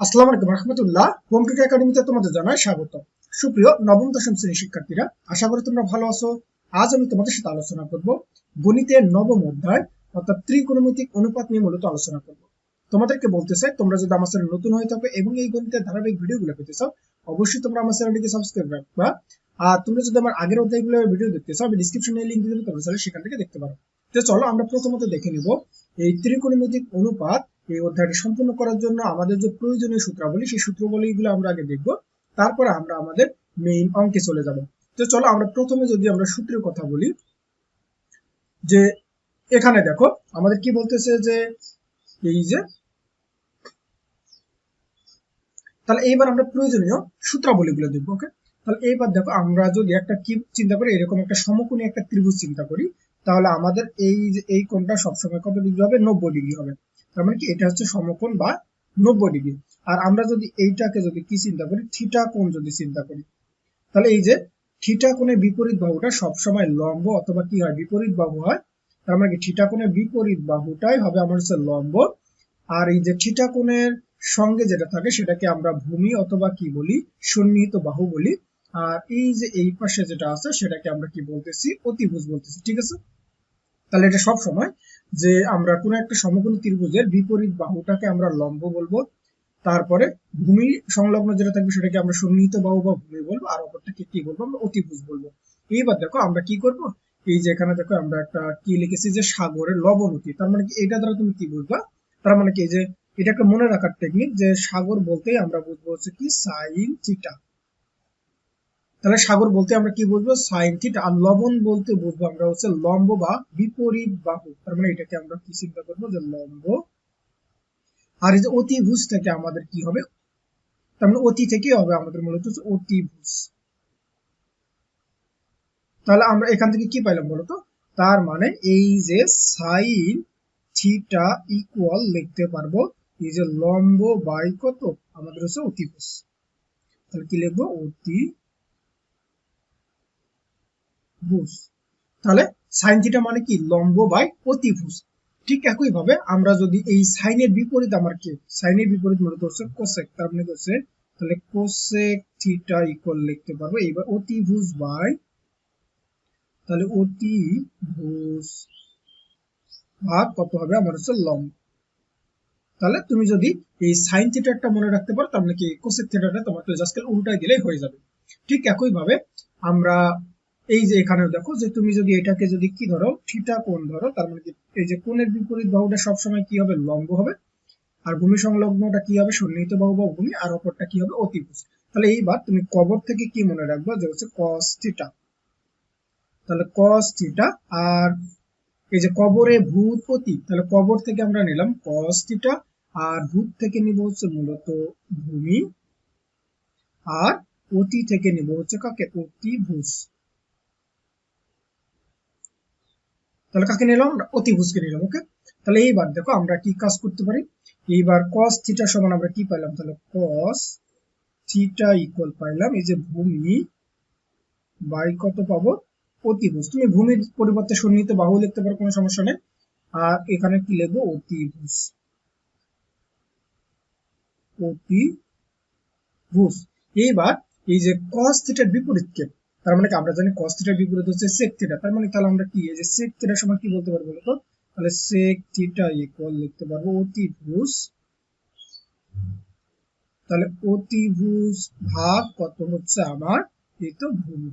আসসালামু আলাইকুম রহমতুল্লাহ। হোম একাডেমিতে তোমাদের জানাই স্বাগত। সুপ্রিয় নবম দশম শ্রেণির শিক্ষার্থীরা, আশা করি তোমরা ভালো আছো। আজ আমি তোমাদের সাথে আলোচনা করব গণিতের নবম অধ্যায়, অর্থাৎ ত্রিকোণমিতিক অনুপাত নিয়ে মূলত আলোচনা করব। তোমাদেরকে বলতে চাই, তোমরা যদি আমার চ্যানেল নতুন হয়ে থাকো এবং এই গণিতের ধারাবাহিক ভিডিওগুলো পেতে চাও, অবশ্যই তোমরা আমার চ্যানেলটিকে সাবস্ক্রাইব রাখবা। আর তুমি যদি আমার আগের অধ্যায়গুলো ভিডিও দেখতে চাও, আমি ডিসক্রিপশনে লিংক দিয়ে দেবো, তোমরা চাইলে সেখান থেকে দেখতে পারো। তো চলো আমরা প্রথমত দেখে নিব, এই ত্রিকোণমিতিক অনুপাত এই অধ্যায়টি সম্পূর্ণ করার জন্য আমাদের যে প্রয়োজনীয় সূত্রাবলী, সেই সূত্রাবলীগুলো আমরা আগে দেখব, তারপরে আমরা আমাদের মেইন অঙ্কে চলে যাব। তো চলো আমরা প্রথমে যদি আমরা সূত্রের কথা বলি, যে এখানে দেখো, আমাদের কি বলতেছে যে, এই যে, তাহলে এইবার আমরা প্রয়োজনীয় সূত্রাবলীগুলো দেখব ওকে তাহলে এইবার দেখো, আমরা যদি একটা কি চিন্তা করি, এরকম একটা সমকোণী একটা ত্রিভুজ চিন্তা করি, তাহলে আমাদের এই এই কোণটা সবসময় কত ডিগ্রি হবে? নব্বই ডিগ্রি হবে। তার মানে কি, এটা হচ্ছে সমকোণ বা নব্বই ডিগ্রি। আর আমরা যদি এইটাকে যদি কি চিন্তা করি, থিটা কোণ যদি চিন্তা করি, তাহলে এই যে থিটা কোণের বিপরীত বাহুটা সবসময় লম্ব অথবা কি হয়, বিপরীত বাহু হয়, তার মানে কি, থিটা কোণের বিপরীত বাহুটাই হবে আমার হচ্ছে লম্ব। আর এই যে থিটা কোণের সঙ্গে যেটা থাকে, সেটাকে আমরা ভূমি অথবা কি বলি, সন্নিহিত বাহু বলি। আর এই যে এই পাশে যেটা আছে, সেটাকে আমরা কি বলতেছি, অতিভুজ বলতেছি, ঠিক আছে? তাহলে এটা সব সময় যে আমরা কোন একটা সমকোণী ত্রিভুজের বিপরীত বাহুটাকে আমরা লম্ব বলব, তারপরে ভূমি সংলগ্ন যেটা থাকবে সেটাকে আমরা সন্নিহিত বাহু বা ভূমি বলব, আর অপরটাকে কি বলব আমরা অতিভুজ বলব। এইবার দেখো আমরা কি করব? এই যে এখানে দেখো আমরা একটা কি লিখেছি যে সাগরের লবণতি তার মানে কি এটা দ্বারা তুমি কি বুঝবা? তার মানে কি যে এটা একটা মনে রাখার টেকনিক যে সাগর বলতেই আমরা বুঝব হচ্ছে কি সাইন থিটা তাহলে সাগর বলতে আমরা কি বুঝব? সাইন আর লবণ বলতে বুঝব আমরা হচ্ছে লম্ব বা বিপরীত বাহু। তার মানে এটাকে আমরা কি চিন্তা করব? যে লম্ব। আর এই যে অতিভুজ থেকে আমাদের কি হবে? তার মানে অতি থেকে হবে আমাদের মূলত অতিভুজ। তাহলে আমরা এখান থেকে কি পাইলাম বলতো? তার মানে এই যে সাইন থিটা ইকুয়াল লিখতে পারব, এই যে লম্ব বাই কত? আমাদের হচ্ছে অতিভুজ। তাহলে কি লিখব? অতি ভুজ। তাহলে সাইন থিটা মানে কি? লম্ব বাই অতিভুজ। ঠিক একই ভাবে আমরা যদি এই সাইনের বিপরীত আমার কি? সাইনের বিপরীত মূলত হচ্ছে কোসেক তার মানে হচ্ছে তাহলে কোসেক থিটা ইকুয়াল লিখতে পারব। এইবার অতিভুজ বাই তাহলে অতিভুজ ভাগ কত হবে? আমার হচ্ছে লম্ব। তাহলে তুমি যদি এই সাইন থিটাটা মনে রাখতে পারো, তার মানে কি? কোসেক থিটাটা তোমাকে জাস্ট উল্টাই দিলেই হয়ে যাবে। ঠিক একই ভাবে আমরা এই যে এখানে দেখো যে তুমি যদি এটাকে যদি কি ধরো, থিটা কোণ ধরো, তার মানে এই যে কোণের বিপরীত বাহুটা সবসময় কি হবে? লম্ব হবে। আর ভূমি সংলগ্নটা কি হবে? সন্নিহিত বাহু বা ভূমি। আর অপরটা কি হবে? অতিভুজ। তাহলে এইবার তুমি কবর থেকে কি মনে রাখবা? যে হচ্ছে কস থিটা তাহলে কস থিটা আর এই যে কবরে ভূত অতি তাহলে কবর থেকে আমরা নিলাম কস থিটা আর ভূত থেকে নিব হচ্ছে মূলত ভূমি। আর অতি থেকে নিব হচ্ছে কাকে? অতিভুজ। তাহলে কাকে নিলাম? আমরা অতিভুজকে নিলাম ওকে তাহলে এইবার দেখো আমরা কি কাজ করতে পারি? এইবার কস থিটা সমান আমরা কি পাইলাম? তাহলে কস থিটা ইকুয়াল পাইলাম, এই যে ভূমি, বাই কত পাবো? অতিভুজ। তুমি ভূমির পরিবর্তে সন্নিহিত বাহু লিখতে পারো, কোনো সমস্যা নেই। আর এখানে কি লিখব? অতিভুজ। অতিভুজ। এইবার এই যে কস থিটার বিপরীত কে তার মানে আমরা জানি cos থিটার বিপরীত হচ্ছে sec থিটা তার মানে তাহলে আমরা কি, এই যে sec থিটা সমান কি বলতে পারব বলতো? তাহলে sec থিটা ইকুয়াল লিখতে পারব অতিভুজ, তাহলে অতিভুজ ভাগ কত হচ্ছে আমার, এই তো ভূমি।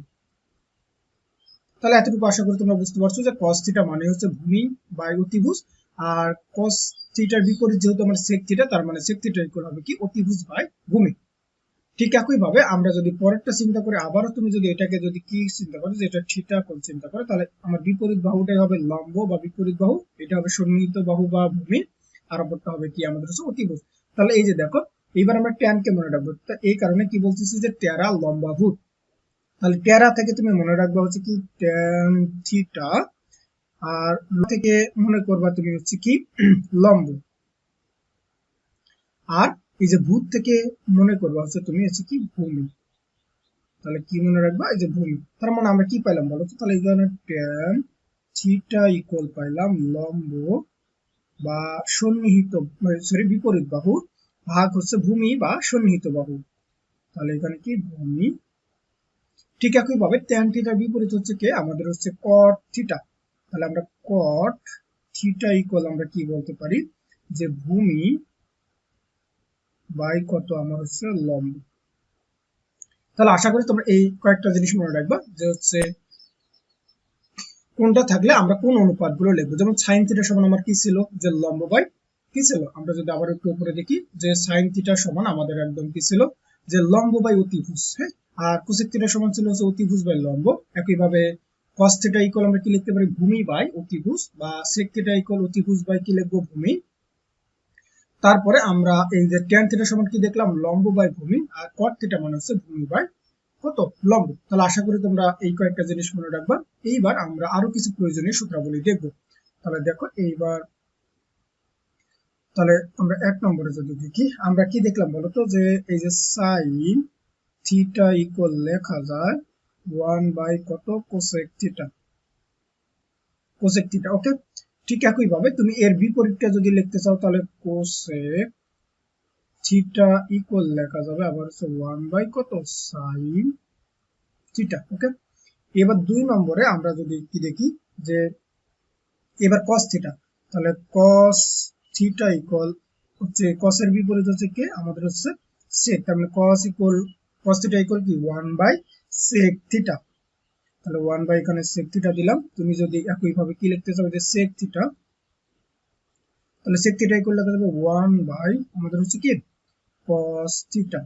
তাহলে এতটুকু আশা করি তোমরা বুঝতে পারছ যে cos থিটা মানে হচ্ছে ভূমি বাই অতিভুজ, আর cos থিটার বিপরীত যেহেতু আমার sec থিটা তার মানে sec থিটা ইকুয়াল হবে কি? অতিভুজ বাই ভূমি। ঠিক একই ভাবে আমরা যদি পরেরটা চিন্তা করি, আবারও তুমি যদি এটাকে যদি কি চিন্তা করো, যে এটা থিটা কোণ চিন্তা করো, তাহলে আমার বিপরীত বাহুটাই হবে লম্ব বা বিপরীত বাহু, এটা হবে সন্নিহিত বাহু বা ভূমি, আর অপরটা হবে কি? আমাদের হচ্ছে অতিভুজ। তাহলে এই যে দেখো, এইবার আমরা ট্যান কে মনে রাখব। এই কারণে কি বলতেছি যে টেরা লম্বাভূত তাহলে টেরা থেকে তুমি মনে রাখবা হচ্ছে কি ট্যান থিটা আর থেকে মনে করবা তুমি হচ্ছে কি লম্ব। আর এই যে ভূত থেকে মনে করব হচ্ছে তুমি হচ্ছে কি ভূমি? তাহলে কি মনে রাখবা? এই যে ভূমি। তার মানে আমরা কি পাইলাম বলো তো? তাহলে এই ধরনের ট্যান থিটা ইকুয়াল পাইলাম লম্ব বা সন্নিহিত সরি বিপরীত বাহু ভাগ হচ্ছে ভূমি বা সন্নিহিত বাহু। তাহলে এখানে কি ভূমি? ঠিক একইভাবে ট্যান থিটার বিপরীত হচ্ছে কে? আমাদের হচ্ছে কট থিটা তাহলে আমরা কট থিটা ইকুয়াল আমরা কি বলতে পারি? যে ভূমি বাই কত আমার হচ্ছে লম্ব। তাহলে আশা করি তোমরা এই কয়েকটা জিনিস মনে রাখবা, যে হচ্ছে কোনটা থাকলে আমরা কোন অনুপাতগুলো লিখব। যেমন সাইন থিটা সমান আমার কি ছিল? যে লম্ব বাই কি ছিল? আমরা যদি আবার একটু উপরে দেখি, যে সাইন থিটা সমান আমাদের একদম কি ছিল? যে লম্ব বাই অতিভুজ হ্যাঁ? আর কোসেক থিটা সমান ছিল হচ্ছে অতিভুজ বাই লম্ব। একইভাবে কস থিটা ইকুয়াল আমরা কি লিখতে পারি? ভূমি বাই অতিভুজ, বা সেক থিটা ইকুয়াল অতিভুজ বাই কি লিখব? ভূমি। তারপরে আমরা এই যে ট্যান থিটা সমান কি দেখলাম? লম্ব বাই ভূমি আর কট থিটা মানে হচ্ছে ভূমি বাই কত? লম্ব। তাহলে আশা করি তোমরা এই কয়েকটা জিনিস মনে রাখবা। এইবার আমরা আরও কিছু প্রয়োজনীয় সূত্রাবলী দেখব। তাহলে দেখো, এইবার তাহলে আমরা এক নম্বরে যদি দেখি, আমরা কি দেখলাম বলতো? যে এই যে সাইন থিটা ইকুয়াল লেখা যায় ওয়ান বাই কত? Cosec theta cosec theta okay ঠিক একই ভাবে তুমি এর বিপরীতটা যদি লিখতে চাও, তাহলে কোসেক থিটা ইকুয়াল লেখা যাবে আবার হচ্ছে ওয়ান বাই কত? সাইন থিটা ওকে এবার দুই নম্বরে আমরা যদি কি দেখি, যে এবার কস থিটা তাহলে কস থিটা ইকুয়াল হচ্ছে কসের বিপরীত হচ্ছে কে? আমাদের হচ্ছে সেক তার মানে cos equal cos theta equal কি? ওয়ান বাই সেক থিটা তাহলে ওয়ান বাই এখানে সেক থিটা দিলাম। তুমি যদি একইভাবে কি লিখতে চাও, যে সেক থিটা তাহলে সেক থিটা ইকুয়াল লেখা যাবে ওয়ান বাই আমাদের হচ্ছে কি? কস থিটা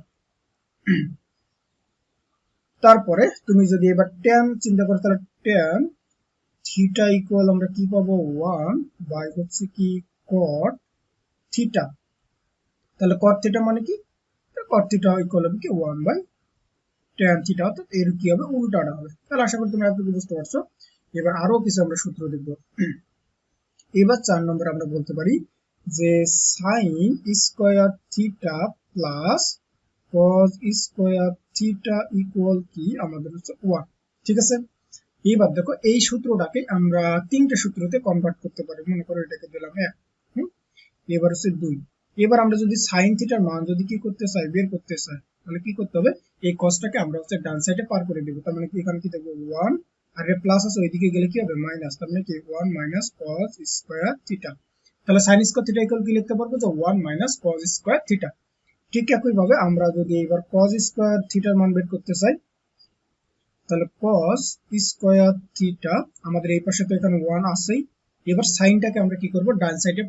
তারপরে তুমি যদি এবার ট্যান চিন্তা করো, তাহলে ট্যান থিটা ইকুয়াল আমরা কি পাবো? ওয়ান বাই হচ্ছে কি? কট থিটা তাহলে কট থিটা মানে কি? কট থিটা ইকুয়াল হবে কি? ওয়ান বাই ট্যান থিটা অর্থাৎ এর কি হবে? উল্টাটা হবে। তাহলে আশা করি তোমরা এতটুকু বুঝতে পারছ। এবার আরও কিছু আমরা সূত্র দেখব। এবার চার নম্বর আমরা বলতে পারি যে sine square theta plus cos square theta equal কি? আমাদের হচ্ছে ওয়ান ঠিক আছে? এবার দেখো, এই সূত্রটাকে আমরা তিনটা সূত্রতে কনভার্ট করতে পারি। মনে করো এটাকে দিলাম এক। এবার হচ্ছে দুই। এবার আমরা যদি সাইন থিটার মান যদি কি করতে চাই, বের করতে চাই তাহলে কি করতে হবে? এই কসটাকে আমরা হচ্ছে ডান সাইডে পার করে দেবো। তার মানে কি? এখানে কি দেখব? ওয়ান আর প্লাস আছে ওইদিকে গেলে কি হবে? মাইনাস তার মানে কি? One minus cos square theta তাহলে সাইন স্কোয়ার থিটা ইকুয়াল কি লিখতে পারব? যে one minus cos square theta ঠিক একই ভাবে আমরা যদি এবার কস স্কোয়ার থিটার মান বের করতে চাই, তাহলে কস স্কোয়ার থিটা আমাদের এই পাশে তো এখানে ওয়ান আছেই। এবার সাইনটাকে আমরা কি করব? ডান সাইডে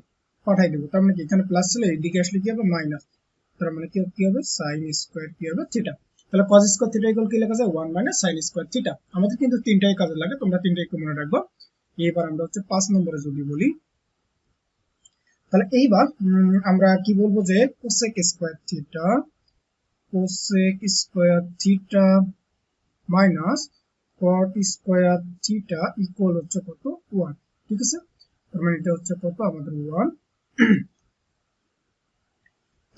পাঠাই দেবো। তার মানে কি? এখানে প্লাস ছিল, এইদিকে আসলে কি হবে? মাইনাস তার মানে কি কি হবে? সাইন স্কোয়ার কি হবে? থিটা তাহলে কস স্কোয়ার থিটা ইকুয়াল কি লেখা যায়? One minus sine square theta আমাদের কিন্তু তিনটাই কাজে লাগে, তোমরা তিনটাই একটু মনে রাখব। এবার আমরা হচ্ছে পাঁচ নম্বরে যদি বলি, তাহলে এইবার আমরা কি বলব যে cosec square theta cosec square theta minus cot square theta equal হচ্ছে কত? ওয়ান ঠিক আছে? তার মানে এটা হচ্ছে কত? আমাদের ওয়ান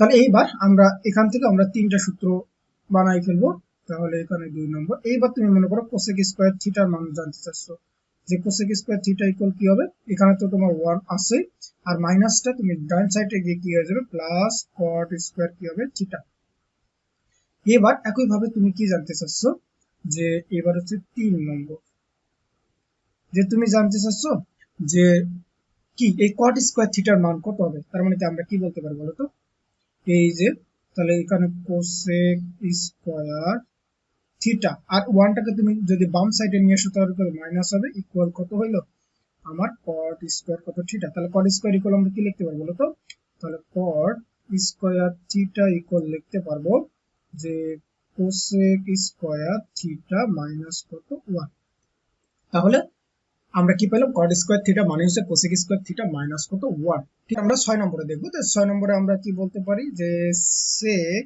তাহলে এইবার আমরা এখান থেকে আমরা তিনটা সূত্র বানাই ফেলব। তাহলে এখানে দুই নম্বর। এইবার তুমি মনে করো কোসেক স্কোয়ার থিটার মান জানতে চাচ্ছ। যে কোসেক স্কোয়ার থিটা ইকুয়াল কি হবে? এখানে তো তোমার ওয়ান আছে। আর মাইনাসটা তুমি ডান সাইডে গিয়ে কি হয়ে যাবে? প্লাস কট স্কোয়ার কি হবে? থিটা এবার একই ভাবে তুমি কি জানতে চাচ্ছ? যে এবার হচ্ছে তিন নম্বর। যে তুমি জানতে চাচ্ছ যে কি? এই কট স্কোয়ার থিটার মান কত হবে? তার মানে কি আমরা কি বলতে পারি বলতো এই যে, তাহলে এখানে কোসেক স্কোয়ার থিটা আর ওয়ানটাকে তুমি যদি বাম সাইডে নিয়ে আসো তাহলে মাইনাস হবে ইকুয়াল কত হইল? আমার কট স্কোয়ার কত থিটা তাহলে কট স্কোয়ার ইকুয়াল আমরা কি লিখতে পারব তো? তাহলে কট স্কোয়ার থিটা ইকুয়াল লিখতে পারব যে কোসেক স্কোয়ার থিটা মাইনাস কত? ওয়ান তাহলে আমরা কি পেলাম? কট স্কোয়ার থিটা মানে হচ্ছে কোসেক স্কোয়ার থিটা মাইনাস কত? ওয়ান ঠিক, আমরা ছয় নম্বরে দেখব। তো ছয় নম্বরে আমরা কি বলতে পারি? যে sec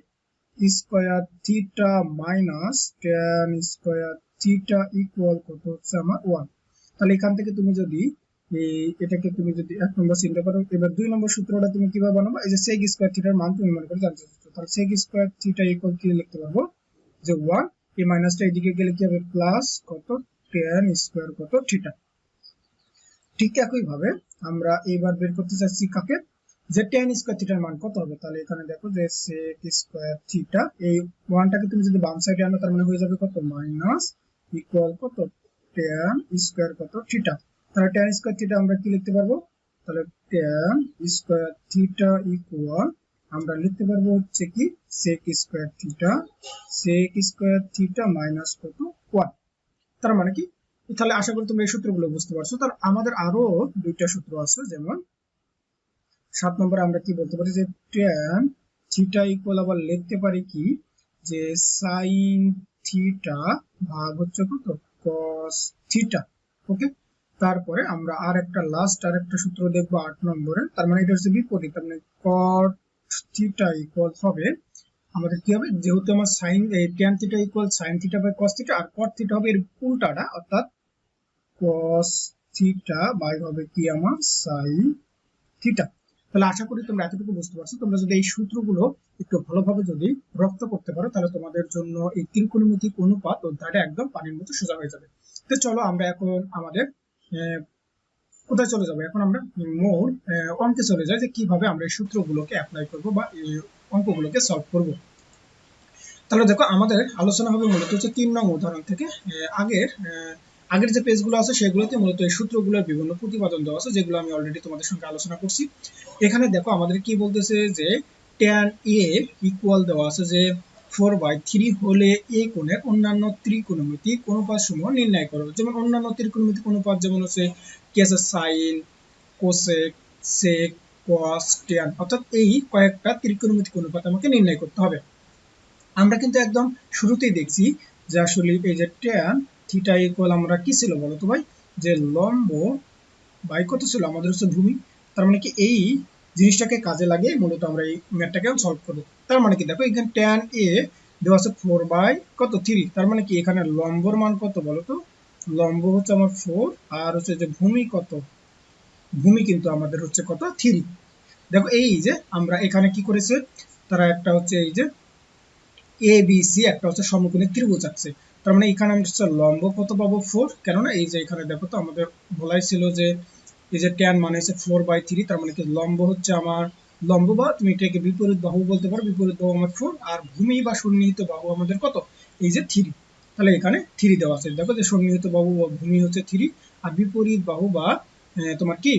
square theta minus tan square theta equal কত হচ্ছে আমার? ওয়ান তাহলে এখান থেকে তুমি যদি এটাকে তুমি যদি এক নম্বর চিন্তা করো এবার দুই নম্বর সূত্রটা তুমি কীভাবে বানাবো? এই যে সেক স্কোয়ার থিটার মান তুমি মনে করে জানতে চাচ্ছ। তাহলে সেক স্কোয়ার থিটা ইকুয়াল কি লিখতে পারব? যে ওয়ান এই মাইনাসটা এদিকে গেলে কি হবে? প্লাস কত? টেন স্কোয়ার কত? থিটা ঠিক একই ভাবে আমরা এইবার বের করতে চাচ্ছি কাকে? যে টেন স্কোয়ার থিটার মান কত হবে? তাহলে এখানে দেখো যে সেক স্কোয়ার থিটা এই ওয়ানটাকে তুমি যদি বাম সাইডে আনো, তার মানে হয়ে যাবে কত? মাইনাস ইকুয়াল কত? টেন স্কোয়ার কত? থিটা তাহলে টেন স্কোয়ার থিটা আমরা কি লিখতে পারব? তাহলে টেন স্কোয়ার থিটা ইকুয়াল আমরা লিখতে পারব হচ্ছে কি? Sec square theta sec square theta minus কত? ওয়ান তার মানে কি? তাহলে আশা করি তোমরা এই সূত্রগুলো বুঝতে পারছ। তার আমাদের আরও দুইটা সূত্র আছে, যেমন সাত নম্বরে আমরা কি বলতে পারি যে থিটা ইকুয়াল আবার লিখতে পারি কি? যে সাইন থিটা ভাগ হচ্ছে কত? কস থিটা ওকে তারপরে আমরা আর একটা লাস্ট আর একটা সূত্র দেখব আট নম্বরে। তার মানে এটা হচ্ছে বিপরীত, তার মানে কট থিটা ইকুয়াল হবে আমাদের কি হবে? যেহেতু আমার sine tan theta equal sine theta by cos theta R cot theta হবে এর উল্টাটা, অর্থাৎ কস থিটা বাই হবে কি আমার? সাইন থিটা তাহলে আশা করি তোমরা এতটুকু বুঝতে পারছ। তোমরা যদি এই সূত্রগুলো একটু ভালোভাবে যদি রপ্ত করতে পারো, তাহলে তোমাদের জন্য এই ত্রিকোণমিতিক অনুপাত অধ্যায়টা একদম পানির মতো সোজা হয়ে যাবে। তো চলো আমরা এখন আমাদের কোথায় চলে যাব? এখন আমরা মোর অঙ্কে চলে যাই যে কীভাবে আমরা এই সূত্রগুলোকে অ্যাপ্লাই করব বা অঙ্কগুলোকে সলভ করব। তাহলে দেখো আমাদের আলোচনা হবে মূলত হচ্ছে তিন নং উদাহরণ থেকে। আগের আগের যে পেজগুলো আছে সেগুলোতে মূলত এই সূত্রগুলোর বিভিন্ন প্রতিপাদন দেওয়া আছে, যেগুলো আমি অলরেডি তোমাদের সঙ্গে আলোচনা করছি। এখানে দেখো আমাদের কি বলতেছে যে ট্যান এ ইকুয়াল দেওয়া আছে যে ফোর বাই থ্রি হলে এ কোণের অন্যান্য ত্রিকোণমিতি ত্রিকোণমিতিক অনুপাত সমূহ নির্ণয় করো। যেমন অন্যান্য ত্রিকোণমিতিক অনুপাত যেমন হচ্ছে কি আছে sine cosec sec cos tan অর্থাৎ এই কয়েকটা ত্রিকোণমিতিক অনুপাত আমাকে নির্ণয় করতে হবে। আমরা কিন্তু একদম শুরুতেই দেখছি যে আসলে এই যে থিটা ইকুয়াল আমরা কি ছিল বলো তো ভাই? যে লম্ব বাই কত ছিল? আমাদের হচ্ছে ভূমি। তার মানে কি এই জিনিসটাকে কাজে লাগিয়ে মূলত আমরা এই ম্যাথটাকে সলভ করব। তার মানে কি দেখো, এখানে ট্যান এ দেওয়া আছে ফোর বাই কত? থ্রি তার মানে কি এখানে লম্বর মান কত বলো তো? লম্ব হচ্ছে আমার ফোর আর হচ্ছে যে ভূমি কত? ভূমি কিন্তু আমাদের হচ্ছে কত? থ্রি। দেখো এই যে আমরা এখানে কি করেছে? তারা একটা হচ্ছে এই যে এ বি সি একটা হচ্ছে সমকোণী ত্রিভুজ আছে তার মানে এখানে আমরা হচ্ছে লম্ব কত পাবো? ফোর। কেননা এই যে এখানে দেখো তো আমাদের বলাই ছিল যে এই যে ট্যান মানে হচ্ছে ফোর বাই থ্রি তার মানে কি লম্ব হচ্ছে আমার লম্ব বা তুমি এটাকে বিপরীত বাহু বলতে পারো, বিপরীত বাহু আমার ফোর আর ভূমি বা সন্নিহিত বাহু আমাদের কত? এই যে থ্রি তাহলে এখানে থ্রি দেওয়া আছে। দেখো যে সন্নিহিত বাহু বা ভূমি হচ্ছে থ্রি আর বিপরীত বাহু বা তোমার কি?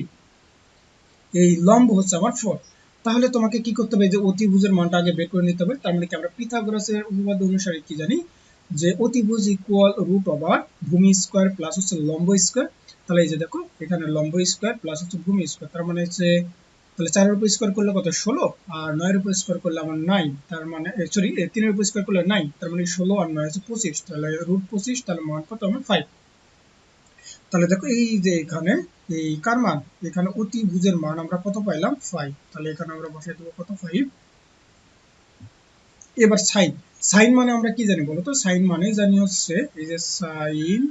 এই লম্ব হচ্ছে আমার ফোর তাহলে তোমাকে কি করতে হবে? যে অতিভুজের মানটা আগে বের করে নিতে হবে। তার মানে কি? আমরা পিথাগোরাসের উপপাদ্য অনুসারে কি জানি? যে অতিভুজ ইকুয়াল রুট ওভার ভূমি স্কোয়ার প্লাস হচ্ছে লম্ব স্কোয়ার তাহলে এই যে দেখো, এখানে লম্ব স্কোয়ার প্লাস হচ্ছে ভূমি স্কোয়ার তার মানে হচ্ছে, তাহলে চারের উপর স্কোয়ার করলে কত? ষোলো। আর নয়ের উপর স্কোয়ার করলে আমার নাইন তার মানে সরি তিনের উপর স্কোয়ার করলে নাইন তার মানে ষোলো আর নয় হচ্ছে পঁচিশ। তাহলে রুট পঁচিশ, তাহলে মান কত? আমার ফাইভ তাহলে দেখো এই যে এখানে, এই কার মান এখানে অতিভুজের মান আমরা কত পাইলাম? ফাইভ তাহলে এখানে আমরা বসাই দেবো কত? ফাইভ এবার সাইন। সাইন মানে আমরা কি জানি বলতো? সাইন মানে জানি হচ্ছে এই যে সাইন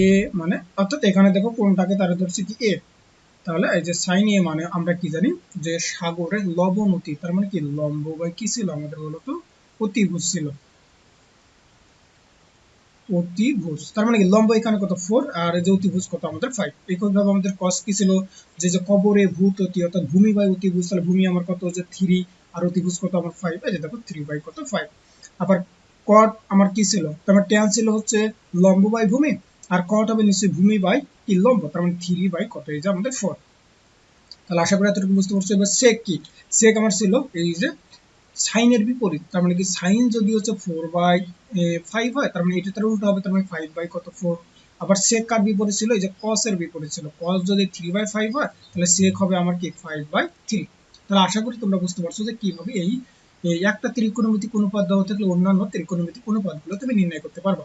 এ মানে অর্থাৎ এখানে দেখো কোনটাকে তারা ধরছে কি? এ। তাহলে এই যে সাইন এ মানে আমরা কি জানি? যে সাগরের লবণতি তার মানে কি? লম্ব বা কি ছিল? আমাদের বলতো অতিভুজ ছিল। অতিভুজ তার মানে কি, লম্ব এখানে কত? ফোর আর যে অতিভুজ কত? আমাদের ফাইভ একইভাবে আমাদের কস কি ছিল? যে যে কবরে ভূত অতি, অর্থাৎ ভূমি বাই অতিভুজ তাহলে ভূমি আমার কত? হচ্ছে থ্রি আর অতিভুজ কত? আমার ফাইভ এই যে দেখো থ্রি বাই কত? ফাইভ আবার কট আমার কি ছিল? আমার ট্যান ছিল হচ্ছে লম্ব বাই ভূমি, আর কট হবে নিশ্চয়ই ভূমি বাই কি লম্ব? তার মানে থ্রি বাই কত? এই যে আমাদের ফোর তাহলে আশা করি এতটুকু বুঝতে পারছ। এবার সেক কি সেক আমার ছিল এই যে সাইনের বিপরীত, তার মানে কি সাইন যদি হচ্ছে ফোর বাই ফাইভ হয়, তার মানে এটা তার উল্টো হবে, তার মানে ফাইভ বাই কত ফোর আবার সেক কার বিপরীত ছিল? এই যে কস এর বিপরীত ছিল। কস যদি থ্রি বাই ফাইভ হয়, তাহলে সেক হবে আমার কি ফাইভ বাই থ্রি তাহলে আশা করি তোমরা বুঝতে পারছ যে কীভাবে এই একটা ত্রিকোণমিতিক অনুপাত দেওয়া থাকলে অন্যান্য ত্রিকোণমিতিক অনুপাতগুলো তুমি নির্ণয় করতে পারবা।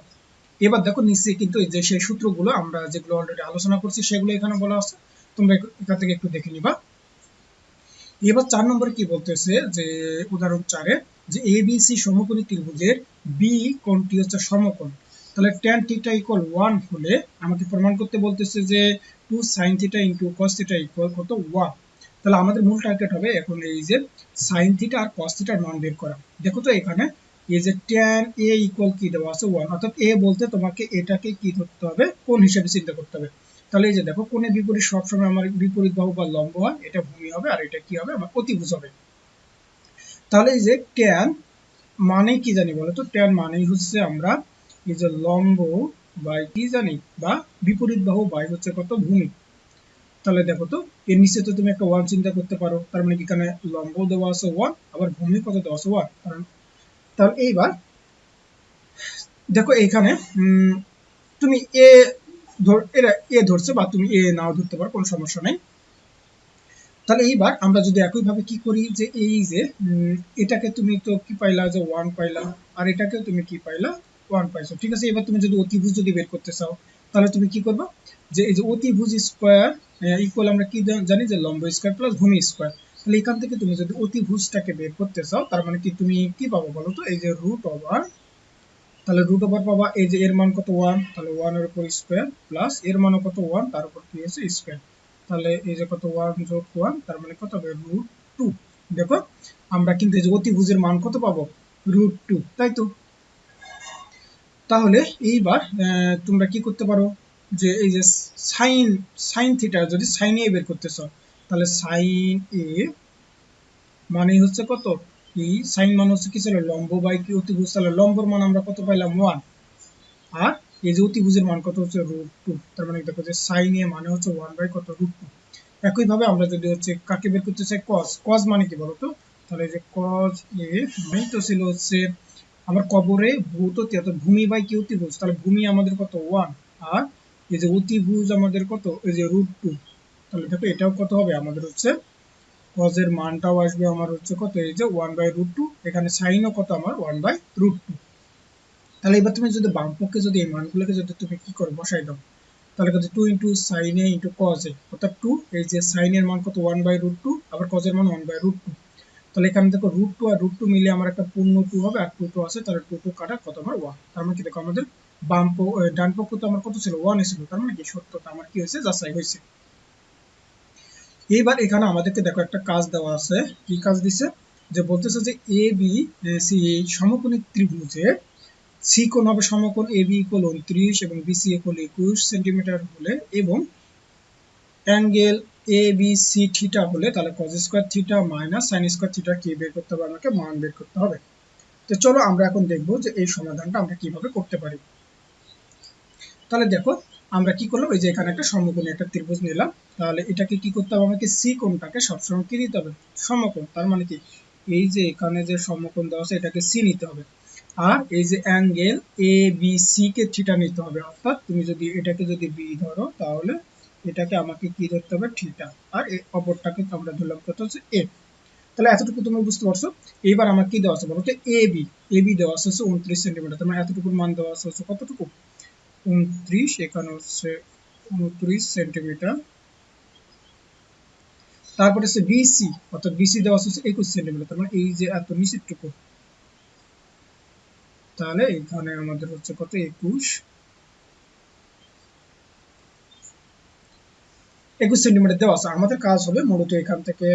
এবার দেখো নিশ্চয়ই কিন্তু যে সেই সূত্রগুলো আমরা যেগুলো অলরেডি আলোচনা করছি, সেগুলো এখানে বলা আছে। তোমরা এখান থেকে একটু দেখে নিবা। এবার চার নম্বরে কি বলতেছে? যে উদাহরণ চারে, যে এ বি সি সমকোণী ত্রিভুজের বি কোণটি হচ্ছে সমকোণ। তাহলে ট্যান থিটা ইকুয়াল ওয়ান হলে আমাকে প্রমাণ করতে বলতেছে যে two sine theta into cos theta equal কত? ওয়ান তাহলে আমাদের মূল টার্গেট হবে এখন এই যে সাইন থিটা আর কস থিটার মান বের করা। দেখো তো এখানে এই যে ট্যান এ ইকুয়াল কি দেওয়া আছে? ওয়ান অর্থাৎ এ বলতে তোমাকে এটাকে কি ধরতে হবে? কোন হিসেবে চিন্তা করতে হবে। তাহলে এই যে দেখো কোণে বিপরীত সবসময় আমার বিপরীত বাহু বা লম্ব হয়, এটা ভূমি হবে আর এটা কি হবে? আমার অতিভুজ হবে। তাহলে এই যে ট্যান মানে কি জানি বলো বলতো? ট্যান মানেই হচ্ছে আমরা এই যে লম্ব বাই কি জানি বা বিপরীত বাহু বাই হচ্ছে কত? ভূমি। তাহলে দেখো তো, এর নিচে তো তুমি একটা ওয়ান চিন্তা করতে পারো, তার মানে এখানে লম্ব দেওয়া আছে ওয়ান আবার ভূমি কত দেওয়া আছে? ওয়ান কারণ তাহলে এইবার দেখো এইখানে তুমি এ ধর, এরা এ ধরছে বা তুমি এ নাও ধরতে পারো, কোনো সমস্যা নেই। তাহলে এইবার আমরা যদি একইভাবে কি করি যে এই যে এটাকে তুমি তো কি পাইলা যে ওয়ান পাইলা, আর এটাকে তুমি কি পাইলা ওয়ান পাইছো। ঠিক আছে, এবার তুমি যদি অতিভুজ যদি বের করতে চাও, তাহলে তুমি কি করবা? যে এই যে অতিভুজ স্কোয়ার ইকুয়াল আমরা কি জানি যে লম্ব স্কোয়ার প্লাস ভূমি স্কোয়ার তাহলে এখান থেকে তুমি যদি অতিভুজটাকে বের করতে চাও, তার মানে কি তুমি কি পাবো বলো তো? এই যে রুট ওভার তাহলে রুট ওভার পাবা, এই যে এর মান কত ওয়ান তাহলে ওয়ানের উপর স্কোয়ার প্লাস এর মানও কত ওয়ান তার উপর কি আছে? স্কোয়ার তাহলে এই যে কত ওয়ান যোগ ওয়ান তার মানে কত হবে? রুট টু দেখো, আমরা কিন্তু এই যে অতিভুজের মান কত পাবো? রুট টু তাই তো? তাহলে এইবার তোমরা কি করতে পারো? যে এই যে সাইন সাইন থিটা যদি সাইন এ বের করতে চাও, তাহলে সাইন এ মানে হচ্ছে কত? এই সাইন মান হচ্ছে কি ছিল? লম্ব বাই কি? অতিভুজ। তাহলে লম্বর মান আমরা কত পাইলাম? ওয়ান আর এই যে অতিভুজের মান কত হচ্ছে? রুট টু তার মানে দেখো যে সাইন এ মানে হচ্ছে ওয়ান বাই কত? রুট টু একইভাবে আমরা যদি হচ্ছে কাকে বের করতে চাই? কজ কজ মানে কি বলতো তাহলে যে কজ এ মানে তো ছিল হচ্ছে আমার কবরে ভূত ভূমি বাই কি অতিভুজ? তাহলে ভূমি আমাদের কত? ওয়ান আর এই যে অতিভুজ আমাদের কত? এই যে রুট টু তাহলে দেখো এটাও কত হবে? আমাদের হচ্ছে কজের মানটাও আসবে আমার হচ্ছে কত? এই যে ওয়ান বাই রুট টু এখানে সাইনও কত আমার? ওয়ান বাই রুট টু তাহলে এবার তুমি যদি বাম পক্ষে যদি এই মানগুলোকে যদি তুমি কি করো বসাই দাও, তাহলে কত two into sine into cos অর্থাৎ টু এই যে সাইনের মান কত? ওয়ান বাই রুট টু আবার কজের মান ওয়ান বাই রুট টু তাহলে এখানে দেখো রুট টু আর রুট টু মিলে আমার একটা পূর্ণ টু হবে, আর টু টু আছে, তাহলে টু টু কাটা কত আমার? ওয়ান তার মানে কি দেখো, আমাদের বাম ডান পক্ষ তো আমার কত ছিল? ওয়ান ছিল। তার মানে কি? সত্যটা আমার কি হয়েছে? যাচাই হয়েছে। এইবার এখানে আমাদেরকে দেখো একটা কাজ দেওয়া আছে। কি কাজ দিছে? যে বলতেছে যে এ বি সি সমকোণী ত্রিভুজে সি কোণ হবে সমকোণ এ বি ইকুয়াল উনত্রিশ এবং বি সি ইকুয়াল একুশ সেন্টিমিটার হলে এবং angle A B C theta হলে তাহলে cos square theta minus sine square theta কি বের করতে হবে? আমাকে মান বের করতে হবে। তো চলো আমরা এখন দেখব যে এই সমাধানটা আমরা কীভাবে করতে পারি। তাহলে দেখো আমরা কি করলাম? এই যে এখানে একটা সমকোণী, একটা ত্রিভুজ নিলাম। তাহলে এটাকে কি করতে হবে? আমাকে সি কোণটাকে সবসময় কি দিতে হবে? সমকোণ। তার মানে কি? এই যে এখানে যে সমকোণ দেওয়া আছে, এটাকে সি নিতে হবে। আর এই যে অ্যাঙ্গেল এ, বি, সি কে থিটা নিতে হবে। অর্থাৎ তুমি যদি এটাকে যদি বি ধরো, তাহলে এটাকে আমাকে কি ধরতে হবে? থিটা। আর এই অপরটাকে আমরা ধরলাম কত হচ্ছে? এ। তাহলে এতটুকু তুমি বুঝতে পারছ? এইবার আমার কি দেওয়া আছে? বলতো এ বি। এ বি দেওয়া আছে উনত্রিশ সেন্টিমিটার। তোমার এতটুকুর মান দেওয়া আছে হচ্ছে কতটুকু? উনত্রিশ এখানে হচ্ছে উনত্রিশ সেন্টিমিটার তারপরে হচ্ছে বিসি অর্থাৎ বিসি দেওয়া হচ্ছে একুশ সেন্টিমিটার তার মানে এই যে এত নিচেরটুকু। তাহলে এখানে আমাদের হচ্ছে কত? একুশ। একুশ সেন্টিমিটার দেওয়া আছে। আমাদের কাজ হবে মূলত এখান থেকে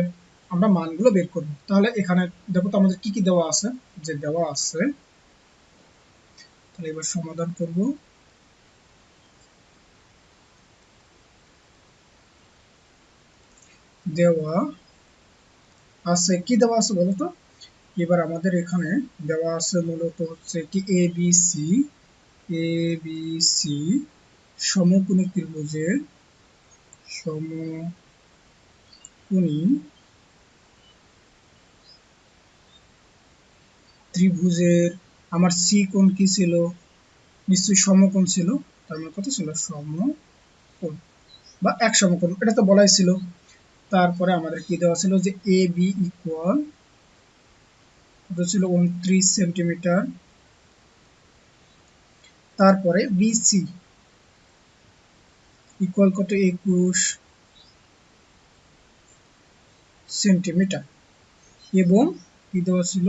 আমরা মানগুলো বের করব। তাহলে এখানে দেখো তো আমাদের কি কি দেওয়া আছে? যে দেওয়া আছে, তাহলে এবার সমাধান করব। দেওয়া আছে। কি দেওয়া আছে বলতো এবার আমাদের এখানে দেওয়া আছে মূলত হচ্ছে কি A B C A B C সমকোণী ত্রিভুজের সমকোণী ত্রিভুজের আমার সি কোণ কি ছিল? নিশ্চয়ই সমকোণ ছিল। তার মানে কত ছিল? সমকোণ। বা এক সমকোণ। এটা তো বলাই ছিল। তারপরে আমাদের কি দেওয়া ছিল যে এ বি ইকুয়াল ছিল উনত্রিশ সেন্টিমিটার। তারপরে বিসি ইকুয়াল কত? একুশ সেন্টিমিটার। এবং কি দেওয়া ছিল?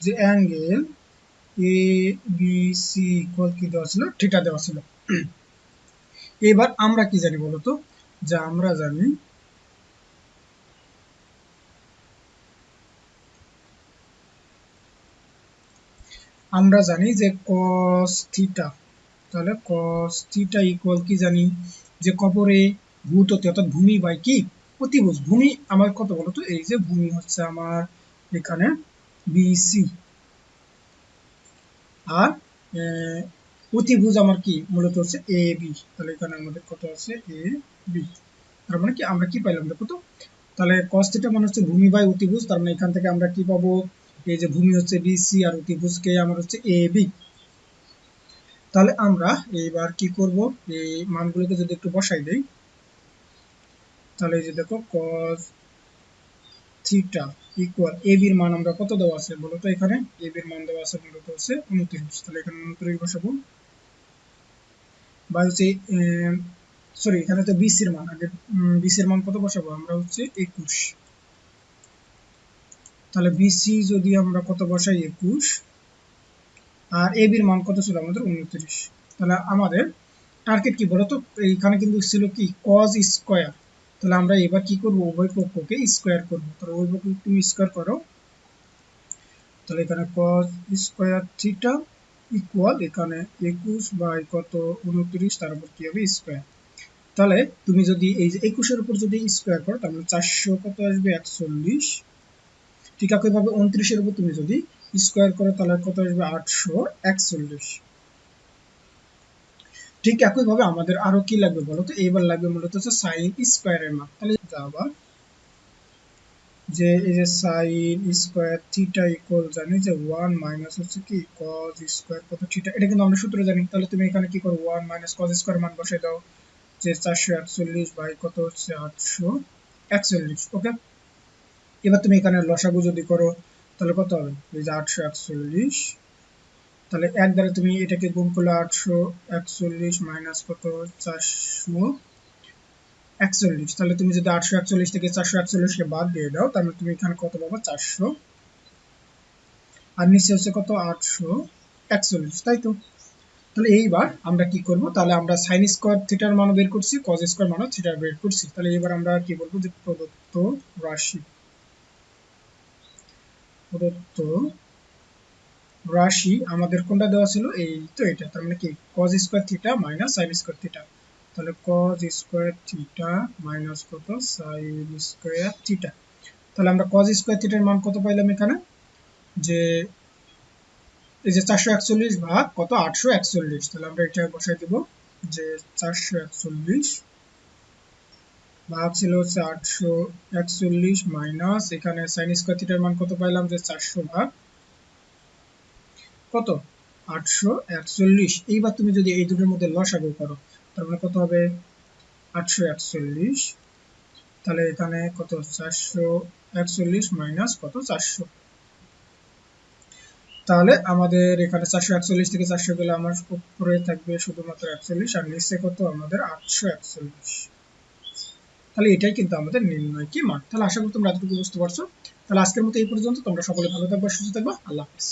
যে angle A B C equal কি দেওয়া ছিল? থিটা দেওয়া ছিল। এবার আমরা কি জানি বলতো? যা আমরা জানি। আমরা জানি যে cos থিটা তাহলে cos থিটা ইকুয়াল কি জানি? যে কপরে ভূততে অর্থাৎ ভূমি বাই কি? অতিভুজ। ভূমি আমার কত বলতো এই যে ভূমি হচ্ছে আমার এখানে বিসি আর আহ, অতিভুজ আমার কি? মূলত হচ্ছে এ বি তাহলে এখানে আমাদের কত আছে? এ তার মানে কি, আমরা কি পাইলাম? দেখো তো, তাহলে থিটা মানে হচ্ছে ভূমি বাই তার মানে এখান থেকে আমরা কি পাবো? এই যে ভূমি হচ্ছে হচ্ছে এ বি তাহলে আমরা এইবার কি করব? এই মানগুলোকে যদি একটু বসাই দেই, তাহলে এই যে দেখো, cos থিটা ইকুয়াল এ বির মান আমরা কত দেওয়া আছে বলো তো এখানে? এ বির মান দেওয়া আছে মূলত হচ্ছে 29 তাহলে এখানে 29 বসাবো। বা হচ্ছে সরি এখানে তো বিসির মান, আগে বিসির মান কত বসাবো? আমরা হচ্ছে 21 তাহলে বিসি যদি আমরা কত বসাই? 21 আর এ বির মান কত ছিল? আমাদের 29 তাহলে আমাদের টার্গেট কি বলতো? এইখানে কিন্তু ছিল কি? কজ স্কয়ার তাহলে আমরা এবার কি করব? উভয় পক্ষকে স্কোয়ার করব। তাহলে উভয় পক্ষকে তুমি স্কোয়ার করো। তাহলে এখানে কজ স্কোয়ার থিটা ইকুয়াল এখানে 21 বাই কত? 29 তার উপর কি হবে? স্কয়ার তাহলে তুমি যদি এই যে 21 এর উপর যদি স্কোয়ার করো, তাহলে 400 কত আসবে? 41 ঠিক একইভাবে 29 এর উপর তুমি যদি স্কয়ার করো, তাহলে কত আসবে? 841 ঠিক একইভাবে আমাদের আরও কি লাগবে বলো তো? এইবার লাগবে মূলত হচ্ছে সাইন স্কয়ারের মান। তাহলে আবার। যে এই যে সাইন স্কয়ার থিটা ইকুয়াল জানি যে ওয়ান মাইনাস হচ্ছে কি? কজ স্কোয়ার কত থিটা এটা কিন্তু আমরা সূত্র জানি। তাহলে তুমি এখানে কি করো? ওয়ান মাইনাস কজ স্কোয়ার মান বসাই দাও। যে 441 বাই কত হচ্ছে 841 ওকে এবার তুমি এখানে লসাগু যদি করো, তাহলে কত হবে? এই যে 841 তাহলে এক দ্বারা তুমি এটাকে গুণ করলে আটশো একচল্লিশ মাইনাস কত? চারশো একচল্লিশ, তাহলে তুমি যদি আটশো একচল্লিশ থেকে চারশো একচল্লিশকে বাদ দিয়ে দাও, তাহলে তুমি এখানে কত পাবো? চারশো। আর নিচে হচ্ছে কত? আটশো একচল্লিশ, তাই তো? তাহলে এইবার আমরা কি করব? তাহলে আমরা সাইন স্কোয়ার থিটার মান বের করছি কজ স্কোয়ার মানও থিটার বের করছি। তাহলে এবার আমরা কি বলব যে প্রদত্ত রাশি। প্রদত্ত রাশি আমাদের কোনটা দেওয়া ছিল? এই তো এটা। তার মানে কি? cos square theta minus sin square theta তাহলে cos স্কোয়ার থিটা মাইনাস কত? sin স্কোয়ার থিটা তাহলে আমরা cos স্কোয়ার থিটার মান কত পাইলাম এখানে? যে এই যে 441 ভাগ কত? 841 তাহলে আমরা এটা যে 441 ভাগ ছিল হচ্ছে 841 মাইনাস এখানে মান কত পাইলাম যে 400 ভাগ? কত? আটশো একচল্লিশ। এইবার তুমি যদি এই দুটোর মধ্যে লসাগু করো, তার মানে কত হবে? আটশো একচল্লিশ। তাহলে এখানে কত? চারশো একচল্লিশ মাইনাস কত? চারশো। তাহলে আমাদের এখানে চারশো একচল্লিশ থেকে চারশো গেলে আমার উপরে থাকবে শুধুমাত্র একচল্লিশ আর নিচে কত? আমাদের আটশো একচল্লিশ। তাহলে এটাই কিন্তু আমাদের নির্ণয় কি মান তাহলে আশা করি তোমরা এতটুকু বুঝতে পারছ। তাহলে আজকের মতো এই পর্যন্ত। তোমরা সকলে ভালো থাকবে, সুস্থ থাকবে। আল্লাহ হাফিজ।